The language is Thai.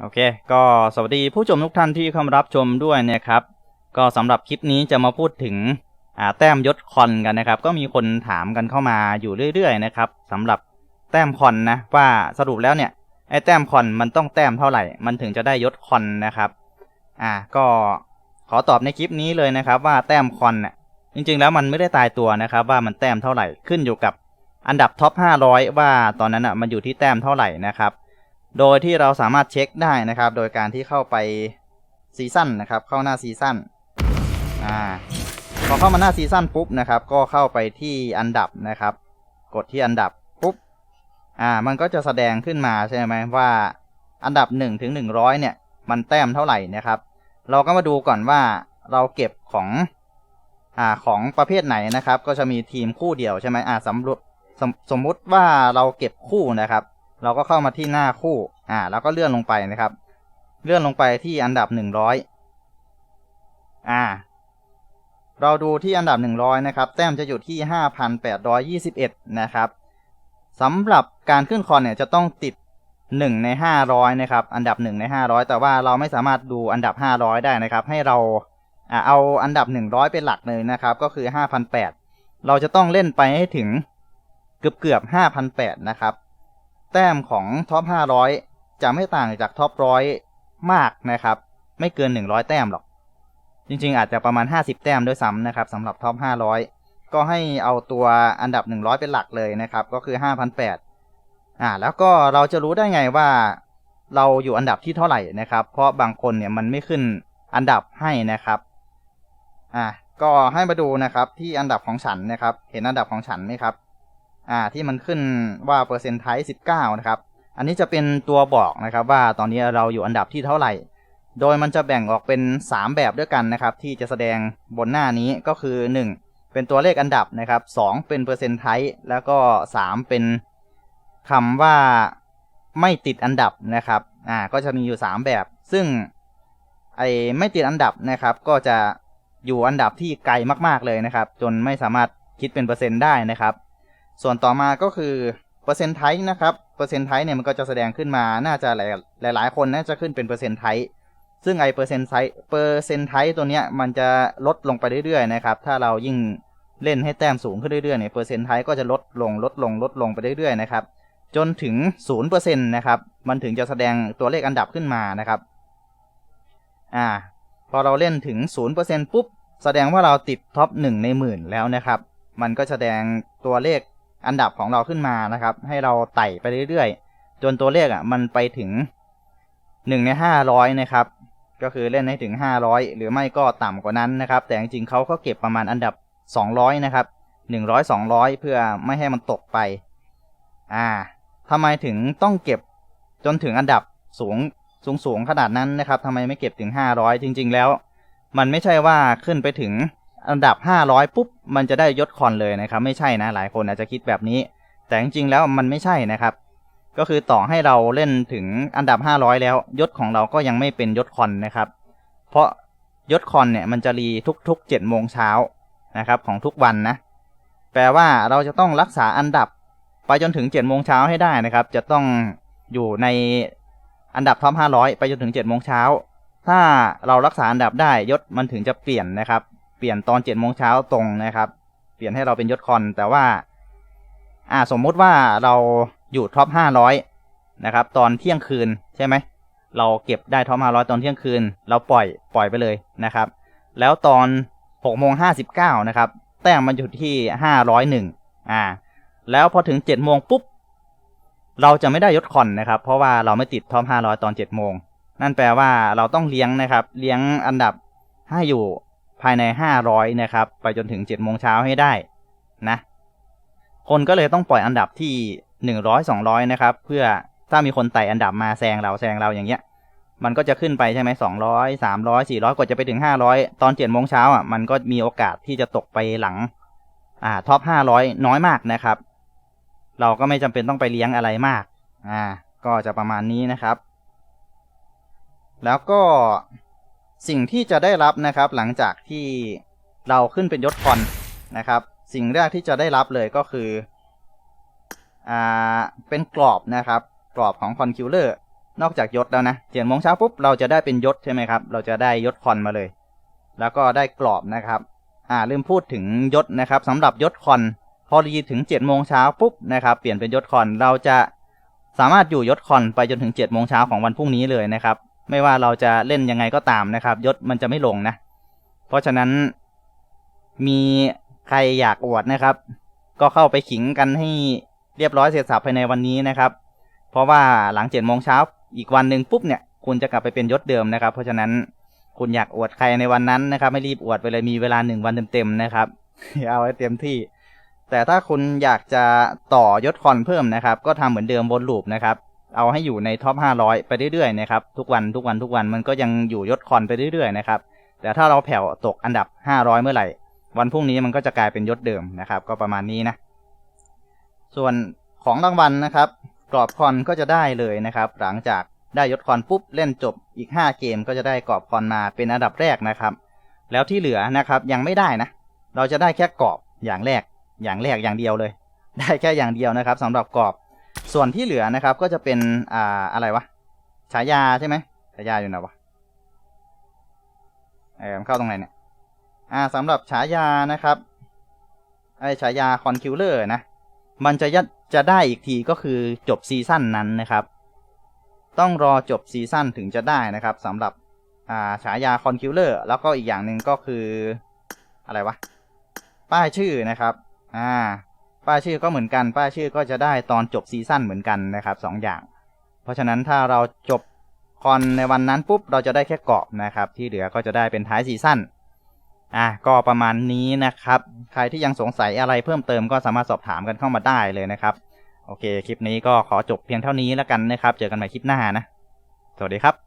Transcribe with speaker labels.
Speaker 1: โอเค ก็สวัสดีผู้ชมทุกท่านที่เข้ามารับชมด้วยนะครับ ก็สำหรับคลิปนี้จะมาพูดถึงอ่าแต้มยศคอนกันนะครับ ก็มีคนถามกันเข้ามาอยู่เรื่อยๆนะครับสำหรับแต้มคอนนะว่าสรุปแล้วเนี่ยไอ้แต้มคอนมันต้องแต้มเท่าไหร่ มันถึงจะได้ยศคอนนะครับ อ่าก็ขอตอบในคลิปนี้เลยนะครับว่าแต้มคอนน่ะจริงๆแล้วมันไม่ได้ตายตัวนะครับ ว่ามันแต้มเท่าไหร่ขึ้นอยู่กับอันดับท็อป500 ว่าตอนนั้นอะมันอยู่ที่แต้มเท่าไหร่นะครับ โดยที่เราสามารถเช็คได้นะครับ โดยการที่เข้าไปซีซั่นนะครับ เข้าหน้าซีซั่นอ่าพอเข้ามาหน้าซีซั่นปุ๊บนะครับ ก็เข้าไปที่อันดับนะครับ กดที่อันดับปุ๊บอ่า มันก็จะแสดงขึ้นมาใช่ไหมว่าอันดับ1ถึง100 เนี่ย มันแต้มเท่าไหร่นะครับ เราก็มาดูก่อนว่าเราเก็บของอ่าของประเภทไหนนะครับ ก็จะมีทีมคู่เดียวใช่ไหมอ่าสำรวจสมสมมุติว่าเราเก็บคู่นะครับ เราก็เข้ามาที่หน้าคู่ อ่า แล้วก็เลื่อนลงไปนะครับ เลื่อนลงไปที่อันดับหนึ่งร้อยอ่า เราดูที่อันดับหนึ่งร้อยนะครับ แต้มจะอยู่ที่ห้าพันแปดร้อยยี่สิบเอ็ดนะครับสำหรับการขึ้นคอนเนี่ยจะต้องติดหนึ่งในห้าร้อยนะครับ อันดับหนึ่งในห้าร้อยแต่ว่าเราไม่สามารถดูอันดับห้าร้อยได้นะครับ ให้เราอ่าเอาอันดับหนึ่งร้อยเป็นหลักเลยนะครับ ก็คือห้าพันแปดเราจะต้องเล่นไปให้ถึงเกือบเกือบห้าพันแปดนะครับ แต้มของท็อป 500 จะไม่ต่างจากท็อปร้อยมากนะครับ ไม่เกิน 100 แต้มหรอก จริงๆ อาจจะประมาณ 50 แต้มด้วยซ้ำนะครับสำหรับท็อป 500 ก็ให้เอาตัวอันดับ 100 เป็นหลักเลยนะครับ ก็คือ5,800อ่า แล้วก็เราจะรู้ได้ไงว่าเราอยู่อันดับที่เท่าไหร่นะครับ เพราะบางคนเนี่ยมันไม่ขึ้นอันดับให้นะครับ อ่า ก็ให้มาดูนะครับที่อันดับของฉันนะครับ เห็นอันดับของฉันไหมครับ อ่าที่มันขึ้นว่าเปอร์เซ็นต์ไทสิบเก้านะครับ อันนี้จะเป็นตัวบอกนะครับว่าตอนนี้เราอยู่อันดับที่เท่าไหร่ โดยมันจะแบ่งออกเป็น 3 แบบด้วยกันนะครับ ที่จะแสดงบนหน้านี้ก็คือ 1 เป็นตัวเลขอันดับนะครับ 2 เป็นเปอร์เซ็นต์ไทแล้วก็ 3 เป็นคำว่าไม่ติดอันดับนะครับ อ่า ก็จะมีอยู่ 3 แบบ ซึ่งไอไม่ติดอันดับนะครับ ก็จะอยู่อันดับที่ไกลมาก ๆ เลยนะครับ จนไม่สามารถคิดเป็นเปอร์เซ็นต์ได้นะครับ ส่วนต่อมาก็คือเปอร์เซ็นต์ไทป์นะครับเปอร์เซ็นต์ไทป์เนี่ยมันก็จะแสดงขึ้นมาน่าจะหลายหลายคนน่าจะขึ้นเป็นเปอร์เซ็นต์ไทป์ซึ่งไอเปอร์เซ็นต์ไทป์เปอร์เซ็นต์ไทป์ตัวเนี้ยมันจะลดลงไปเรื่อยๆนะครับถ้าเรายิ่งเล่นให้แต้มสูงขึ้นเรื่อยๆเนี่ยเปอร์เซ็นต์ไทป์ก็จะลดลงลดลงลดลงไปเรื่อยๆนะครับจนถึงศูนย์เปอร์เซ็นนะครับมันถึงจะแสดงตัวเลขอันดับขึ้นมานะครับอ่าพอเราเล่นถึงศูนย์เปอร์เซ็นปุ๊บ แสดงว่าเราติดท็อปหนึ่งในหมื่นแล้วนะครับ มันก็แสดงตัวเลข อันดับของเราขึ้นมานะครับ ให้เราไต่ไปเรื่อยๆ จนตัวเลขอะมันไปถึงหนึ่งในห้าร้อยนะครับ ก็คือเล่นให้ถึงห้าร้อยหรือไม่ก็ต่ำกว่านั้นนะครับ แต่จริงๆเขาก็เก็บประมาณอันดับสองร้อยนะครับหนึ่งร้อยสองร้อยเพื่อไม่ให้มันตกไป อ่าทำไมถึงต้องเก็บจนถึงอันดับสูงสูงสูงขนาดนั้นนะครับทำไมไม่เก็บถึงห้าร้อยจริง ๆ แล้ว มันไม่ใช่ว่าขึ้นไปถึง อันดับ 500 ปุ๊บ มันจะได้ยศคอนเลยนะครับ ไม่ใช่นะ หลายคนอาจจะคิดแบบนี้ แต่จริงๆแล้วมันไม่ใช่นะครับ ก็คือต่อให้เราเล่นถึงอันดับ 500 แล้วยศของเราก็ยังไม่เป็นยศคอนนะครับ เพราะยศคอนเนี่ยมันจะรีทุกๆ7โมงเช้านะครับของทุกวันนะ แปลว่าเราจะต้องรักษาอันดับไปจนถึง7โมงเช้าให้ได้นะครับ จะต้องอยู่ในอันดับท็อป500 ไปจนถึง7โมงเช้า ถ้าเรารักษาอันดับได้ยศมันถึงจะเปลี่ยนนะครับ เปลี่ยนตอนเจ็ดโมงเช้าตรงนะครับ เปลี่ยนให้เราเป็นยศคอน แต่ว่า อ่าสมมุติว่าเราอยู่ท็อปห้าร้อยนะครับ ตอนเที่ยงคืนใช่ไหม เราเก็บได้ท็อปห้าร้อยตอนเที่ยงคืน เราปล่อยปล่อยไปเลยนะครับ แล้วตอนหกโมงห้าสิบเก้านะครับ แต้มมันอยู่ที่ห้าร้อยหนึ่งอ่า แล้วพอถึงเจ็ดโมงปุ๊บเราจะไม่ได้ยศคอนนะครับ เพราะว่าเราไม่ติดท็อปห้าร้อยตอนเจ็ดโมง นั่นแปลว่าเราต้องเลี้ยงนะครับ เลี้ยงอันดับให้อยู่ ภายใน 500 นะครับ ไปจนถึง7โมงเช้าให้ได้นะ คนก็เลยต้องปล่อยอันดับที่ 100 200 นะครับ เพื่อถ้ามีคนไต่อันดับมาแซงเราแซงเราอย่างเงี้ย มันก็จะขึ้นไปใช่ไหม200 300 400กว่าจะไปถึง500ตอน7โมงเช้าอะ มันก็มีโอกาสที่จะตกไปหลัง อ่า ท็อป500น้อยมากนะครับ เราก็ไม่จำเป็นต้องไปเลี้ยงอะไรมาก อ่า ก็จะประมาณนี้นะครับ แล้วก็ สิ่งที่จะได้รับนะครับหลังจากที่เราขึ้นเป็นยศคอนนะครับ สิ่งแรกที่จะได้รับเลยก็คืออ่าเป็นกรอบนะครับ กรอบของคอนคิวเลอร์นอกจากยศแล้วนะเจ็ดโมงเช้าปุ๊บเราจะได้เป็นยศใช่ไหมครับ เราจะได้ยศคอนมาเลย แล้วก็ได้กรอบนะครับ อ่าลืมพูดถึงยศนะครับสำหรับยศคอนพอรีถึง7จ็ดโมงเช้าปุ๊บนะครับ เปลี่ยนเป็นยศคอนเราจะสามารถอยู่ยศคอนไปจนถึง7จ็ดโมงเช้าของวันพรุ่งนี้เลยนะครับ ไม่ว่าเราจะเล่นยังไงก็ตามนะครับ ยศมันจะไม่ลงนะ เพราะฉะนั้นมีใครอยากอวดนะครับ ก็เข้าไปขิงกันให้เรียบร้อยเสร็จสับภายในวันนี้นะครับ เพราะว่าหลังเจ็ดโมงเช้าอีกวันหนึ่งปุ๊บเนี่ยคุณจะกลับไปเป็นยศเดิมนะครับ เพราะฉะนั้นคุณอยากอวดใครในวันนั้นนะครับ ไม่รีบอวดไปเลยมีเวลาหนึ่งวันเต็มๆนะครับเอาไว้เต็มที่ แต่ถ้าคุณอยากจะต่อยศคอนเพิ่มนะครับ ก็ทำเหมือนเดิมวนลูปนะครับ เอาให้อยู่ในท็อป500 ไปเรื่อยๆนะครับทุกวันทุกวันทุกวันมันก็ยังอยู่ยศคอนไปเรื่อยๆนะครับแต่ถ้าเราแผ่วตกอันดับ 500 เมื่อไหร่ วันพรุ่งนี้มันก็จะกลายเป็นยศเดิมนะครับ ก็ประมาณนี้นะ ส่วนของรางวัลนะครับ กรอบคอนก็จะได้เลยนะครับ หลังจากได้ยศคอนปุ๊บเล่นจบอีก 5 เกมก็จะได้กรอบคอนมาเป็นอันดับแรกนะครับ แล้วที่เหลือนะครับยังไม่ได้นะ เราจะได้แค่กรอบอย่างแรกอย่างแรกอย่างเดียวเลย ได้แค่อย่างเดียวนะครับสำหรับกรอบ ส่วนที่เหลือนะครับก็จะเป็นอ่าอะไรวะฉายาใช่ไหมฉายาอยู่ไหนวะเออเข้าตรงไหนเนี่ยอ่าสำหรับฉายานะครับไอฉายาคอนคิวเลอร์นะ มันจะยัดจะได้อีกทีก็คือจบซีซั่นนั้นนะครับ ต้องรอจบซีซั่นถึงจะได้นะครับสำหรับอ่าฉายาคอนคิวเลอร์แล้วก็อีกอย่างหนึ่งก็คืออะไรวะ ป้ายชื่อนะครับ อ่า ป้ายชื่อก็เหมือนกัน ป้ายชื่อก็จะได้ตอนจบซีซั่นเหมือนกันนะครับสองอย่าง เพราะฉะนั้นถ้าเราจบคอนในวันนั้นปุ๊บเราจะได้แค่เกาะนะครับ ที่เหลือก็จะได้เป็นท้ายซีซั่นอะก็ประมาณนี้นะครับ ใครที่ยังสงสัยอะไรเพิ่มเติมก็สามารถสอบถามกันเข้ามาได้เลยนะครับ โอเค คลิปนี้ก็ขอจบเพียงเท่านี้แล้วกันนะครับ เจอกันใหม่คลิปหน้านะ สวัสดีครับ